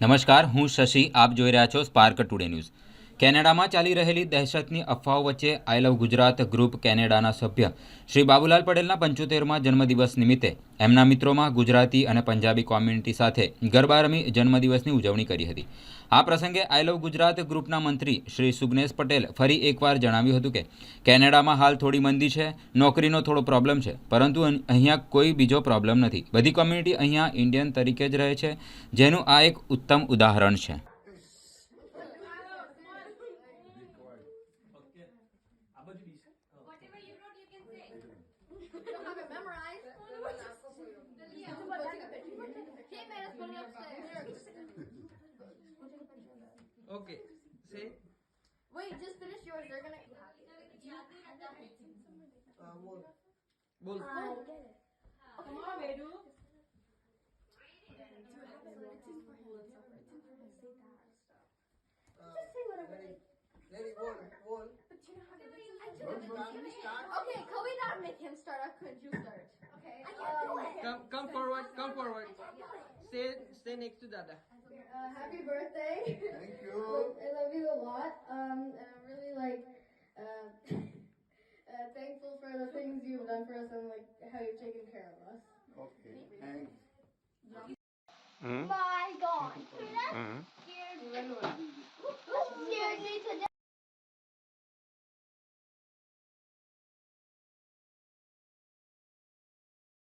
નમસ્કાર હું શશી આપ જોઈ રહ્યા છો સ્પાર્ક ટુડે ન્યૂઝ કેનેડામાં ચાલી રહેલી દહેશતની અફવાઓ વચ્ચે આઈ લવ ગુજરાત ગ્રુપ કેનેડાના સભ્ય શ્રી બાબુલાલ પટેલના પંચોતેરમાં જન્મદિવસ નિમિત્તે એમના મિત્રોમાં ગુજરાતી અને પંજાબી કોમ્યુનિટી સાથે ગરબા રમી જન્મદિવસની ઉજવણી કરી હતી. આ પ્રસંગે આઈ લવ ગુજરાત ગ્રુપના મંત્રી શ્રી સુગ્નેશ પટેલ ફરી એકવાર જણાવ્યું હતું કે કેનેડામાં હાલ થોડી મંદી છે, નોકરીનો થોડો પ્રોબ્લેમ છે, પરંતુ અહીંયા કોઈ બીજો પ્રોબ્લેમ નથી. બધી કોમ્યુનિટી અહીંયા ઇન્ડિયન તરીકે જ રહે છે, જેનું આ એક ઉત્તમ ઉદાહરણ છે. Whatever you wrote, you can say. You don't have it memorized. Yeah, we'll take a let's put it upstairs. Okay. Say. Wait, just finish yours. They're gonna. Uh, bol. Bol. Uh, come on, Vedu. Just say whatever. Okay, can we not make him start? Or could you start? Okay. I can't um, do it. Come, come forward. Come forward. Stay, stay next to Dada. Uh, happy birthday. Thank you. I love you a lot. Um, and I'm really like, uh, uh, thankful for the things you've done for us and like how you've taken care of us. Okay. Thanks. Mm -hmm. Oh my God. Mm -hmm.